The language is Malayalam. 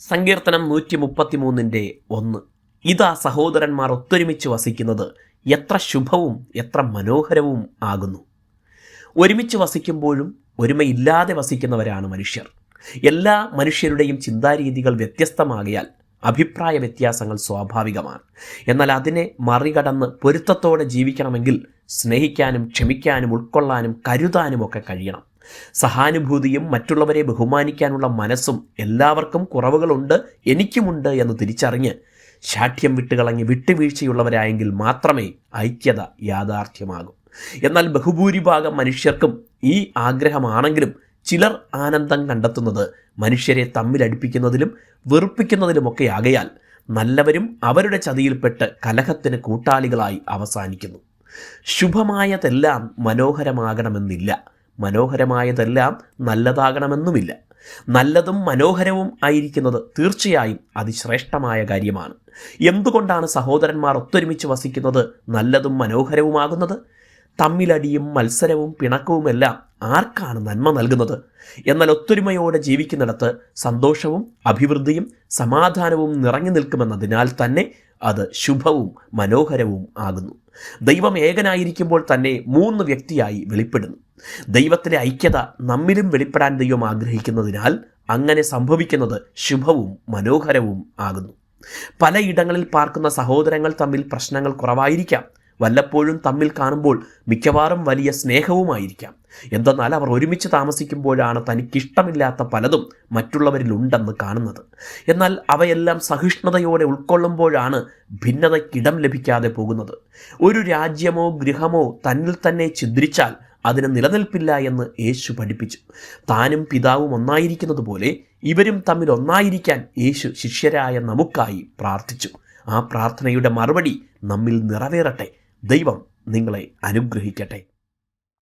സങ്കീർത്തനം നൂറ്റി മുപ്പത്തിമൂന്നിന്റെ ഒന്ന്. ഇതാ സഹോദരന്മാർ ഒത്തൊരുമിച്ച് വസിക്കുന്നത് എത്ര ശുഭവും എത്ര മനോഹരവും ആകുന്നു. ഒരുമിച്ച് വസിക്കുമ്പോഴും ഒരുമയില്ലാതെ വസിക്കുന്നവരാണ് മനുഷ്യർ. എല്ലാ മനുഷ്യരുടെയും ചിന്താരീതികൾ വ്യത്യസ്തമാകിയാൽ അഭിപ്രായ വ്യത്യാസങ്ങൾ സ്വാഭാവികമാണ്. എന്നാൽ അതിനെ മറികടന്ന് പൊരുത്തത്തോടെ ജീവിക്കണമെങ്കിൽ സ്നേഹിക്കാനും ക്ഷമിക്കാനും ഉൾക്കൊള്ളാനും കരുതാനും ഒക്കെ കഴിയണം. സഹാനുഭൂതിയും മറ്റുള്ളവരെ ബഹുമാനിക്കാനുള്ള മനസ്സും എല്ലാവർക്കും കുറവുകളുണ്ട് എനിക്കുമുണ്ട് എന്ന് തിരിച്ചറിഞ്ഞ് ശാഠ്യം വിട്ടുകളഞ്ഞ് വിട്ടുവീഴ്ചയുള്ളവരായെങ്കിൽ മാത്രമേ ഐക്യത യാഥാർത്ഥ്യമാകൂ. എന്നാൽ ബഹുഭൂരിഭാഗം മനുഷ്യർക്കും ഈ ആഗ്രഹമാണെങ്കിലും ചിലർ ആനന്ദം കണ്ടെത്തുന്നത് മനുഷ്യരെ തമ്മിലടിപ്പിക്കുന്നതിലും വെറുപ്പിക്കുന്നതിലുമൊക്കെ ആകയാൽ നല്ലവരും അവരുടെ ചതിയിൽപ്പെട്ട് കലഹത്തിന് കൂട്ടാളികളായി അവസാനിക്കുന്നു. ശുഭമായതെല്ലാം മനോഹരമാകണമെന്നില്ല. മനോഹരമായതെല്ലാം നല്ലതാകണമെന്നുമില്ല. നല്ലതും മനോഹരവും ആയിരിക്കുന്നത് തീർച്ചയായും അതിശ്രേഷ്ഠമായ കാര്യമാണ്. എന്തുകൊണ്ടാണ് സഹോദരന്മാർ ഒത്തൊരുമിച്ച് വസിക്കുന്നത് നല്ലതും മനോഹരവുമാകുന്നത്? തമ്മിലടിയും മത്സരവും പിണക്കവുമെല്ലാം ആർക്കാണ് നന്മ നൽകുന്നത്? എന്നാൽ ഒത്തൊരുമയോടെ ജീവിക്കുന്നിടത്ത് സന്തോഷവും അഭിവൃദ്ധിയും സമാധാനവും നിറഞ്ഞു നിൽക്കുമെന്നതിനാൽ തന്നെ അത് ശുഭവും മനോഹരവും ആകുന്നു. ദൈവം ഏകനായിരിക്കുമ്പോൾ തന്നെ മൂന്ന് വ്യക്തിയായി വെളിപ്പെടുന്നു. ദൈവത്തിലെ ഐക്യത നമ്മിലും വെളിപ്പെടാൻ ദൈവം ആഗ്രഹിക്കുന്നതിനാൽ അങ്ങനെ സംഭവിക്കുന്നത് ശുഭവും മനോഹരവും ആകുന്നു. പലയിടങ്ങളിൽ പാർക്കുന്ന സഹോദരങ്ങൾ തമ്മിൽ പ്രശ്നങ്ങൾ കുറവായിരിക്കാം. വല്ലപ്പോഴും തമ്മിൽ കാണുമ്പോൾ മിക്കവാറും വലിയ സ്നേഹവുമായിരിക്കാം. എന്തെന്നാൽ അവർ ഒരുമിച്ച് താമസിക്കുമ്പോഴാണ് തനിക്കിഷ്ടമില്ലാത്ത പലതും മറ്റുള്ളവരിലുണ്ടെന്ന് കാണുന്നത്. എന്നാൽ അവയെല്ലാം സഹിഷ്ണുതയോടെ ഉൾക്കൊള്ളുമ്പോഴാണ് ഭിന്നതയ്ക്കിടം ലഭിക്കാതെ പോകുന്നത്. ഒരു രാജ്യമോ ഗൃഹമോ തന്നിൽ തന്നെ ഛിദ്രിച്ചാൽ അതിന് നിലനിൽപ്പില്ല എന്ന് യേശു പഠിപ്പിച്ചു. താനും പിതാവും ഒന്നായിരിക്കുന്നത് പോലെ ഇവരും തമ്മിൽ ഒന്നായിരിക്കാൻ യേശു ശിഷ്യരായ നമുക്കായി പ്രാർത്ഥിച്ചു. ആ പ്രാർത്ഥനയുടെ മറുപടി നമ്മിൽ നിറവേറട്ടെ. ദൈവം നിങ്ങളെ അനുഗ്രഹിക്കട്ടെ.